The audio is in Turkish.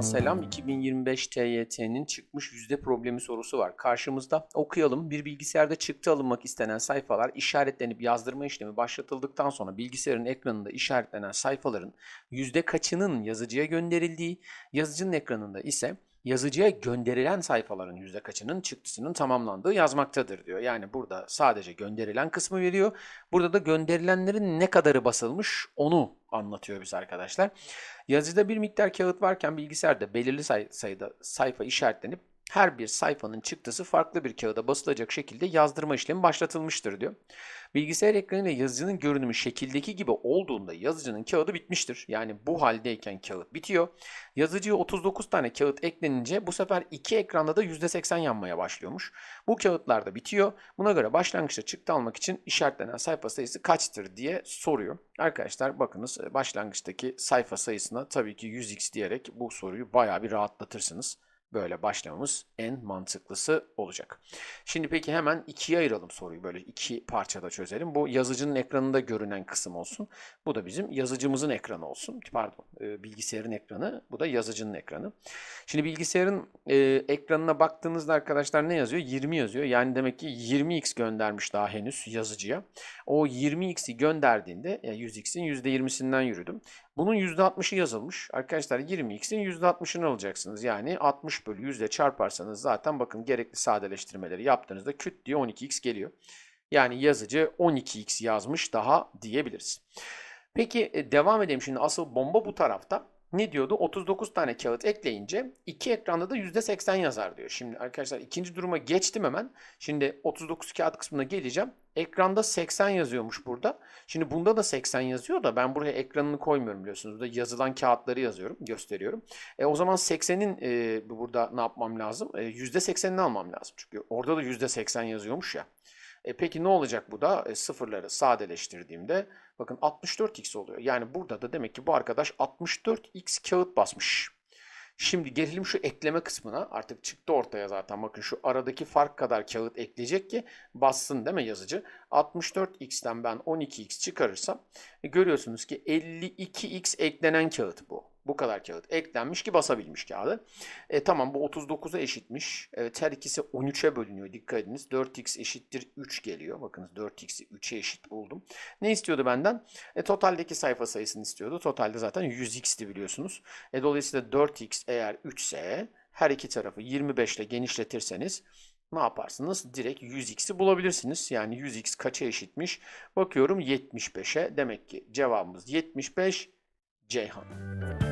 selam. 2025 TYT'nin çıkmış yüzde problemi sorusu var. Karşımızda okuyalım. Bir bilgisayarda çıktı alınmak istenen sayfalar işaretlenip yazdırma işlemi başlatıldıktan sonra bilgisayarın ekranında işaretlenen sayfaların yüzde kaçının yazıcıya gönderildiği, yazıcının ekranında ise yazıcıya gönderilen sayfaların yüzde kaçının çıktısının tamamlandığı yazmaktadır diyor. Yani burada sadece gönderilen kısmı veriyor. Burada da gönderilenlerin ne kadarı basılmış onu anlatıyor bize arkadaşlar. Yazıcıda bir miktar kağıt varken bilgisayarda belirli say- sayıda sayfa işaretlenip her bir sayfanın çıktısı farklı bir kağıda basılacak şekilde yazdırma işlemi başlatılmıştır diyor. Bilgisayar ekranıyla yazıcının görünümü şekildeki gibi olduğunda yazıcının kağıdı bitmiştir. Yani bu haldeyken kağıt bitiyor. Yazıcıya 39 tane kağıt eklenince bu sefer iki ekranda da %80 yanmaya başlıyormuş. Bu kağıtlar da bitiyor. Buna göre başlangıçta çıktı almak için işaretlenen sayfa sayısı kaçtır diye soruyor. Arkadaşlar bakınız başlangıçtaki sayfa sayısına tabii ki 100x diyerek bu soruyu bayağı bir rahatlatırsınız. Böyle başlamamız en mantıklısı olacak. Şimdi peki hemen ikiye ayıralım soruyu. Böyle iki parçada çözelim. Bu yazıcının ekranında görünen kısım olsun. Bu da bizim yazıcımızın ekranı olsun. Pardon, e, bilgisayarın ekranı. Bu da yazıcının ekranı. Şimdi bilgisayarın e, ekranına baktığınızda arkadaşlar ne yazıyor? 20 yazıyor. Yani demek ki 20x göndermiş daha henüz yazıcıya. O 20x'i gönderdiğinde yani 100x'in %20'sinden yürüdüm. Bunun %60'ı yazılmış. Arkadaşlar 20x'in %60'ını alacaksınız. Yani 60 bölü 100 ile çarparsanız zaten bakın gerekli sadeleştirmeleri yaptığınızda küt diye 12x geliyor. Yani yazıcı 12x yazmış daha diyebiliriz. Peki e, devam edelim şimdi. Asıl bomba bu tarafta. Ne diyordu? 39 tane kağıt ekleyince iki ekranda da %80 yazar diyor. Şimdi arkadaşlar ikinci duruma geçtim hemen. Şimdi 39 kağıt kısmına geleceğim. Ekranda 80 yazıyormuş burada. Şimdi bunda da 80 yazıyor da ben buraya ekranını koymuyorum biliyorsunuz. Burada yazılan kağıtları yazıyorum, gösteriyorum. E, o zaman 80'in e, burada ne yapmam lazım? E, %80'ini almam lazım. Çünkü orada da %80 yazıyormuş ya. E, peki ne olacak bu da? E, sıfırları sadeleştirdiğimde bakın 64x oluyor. Yani burada da demek ki bu arkadaş 64x kağıt basmış. Şimdi gelelim şu ekleme kısmına. Artık çıktı ortaya zaten. Bakın şu aradaki fark kadar kağıt ekleyecek ki bassın değil mi yazıcı? 64x'ten ben 12x çıkarırsam e, görüyorsunuz ki 52x eklenen kağıt bu. Bu kadar kağıt eklenmiş ki basabilmiş kağıdı. E, tamam bu 39'a eşitmiş. Evet her ikisi 13'e bölünüyor. Dikkat ediniz. 4x eşittir 3 geliyor. Bakınız 4x'i 3'e eşit buldum. Ne istiyordu benden? E, totaldeki sayfa sayısını istiyordu. Totalde zaten 100x'ti biliyorsunuz. E, dolayısıyla 4x eğer 3 ise her iki tarafı 25 ile genişletirseniz ne yaparsınız? Direkt 100x'i bulabilirsiniz. Yani 100x kaça eşitmiş? Bakıyorum 75'e. Demek ki cevabımız 75 Ceyhan.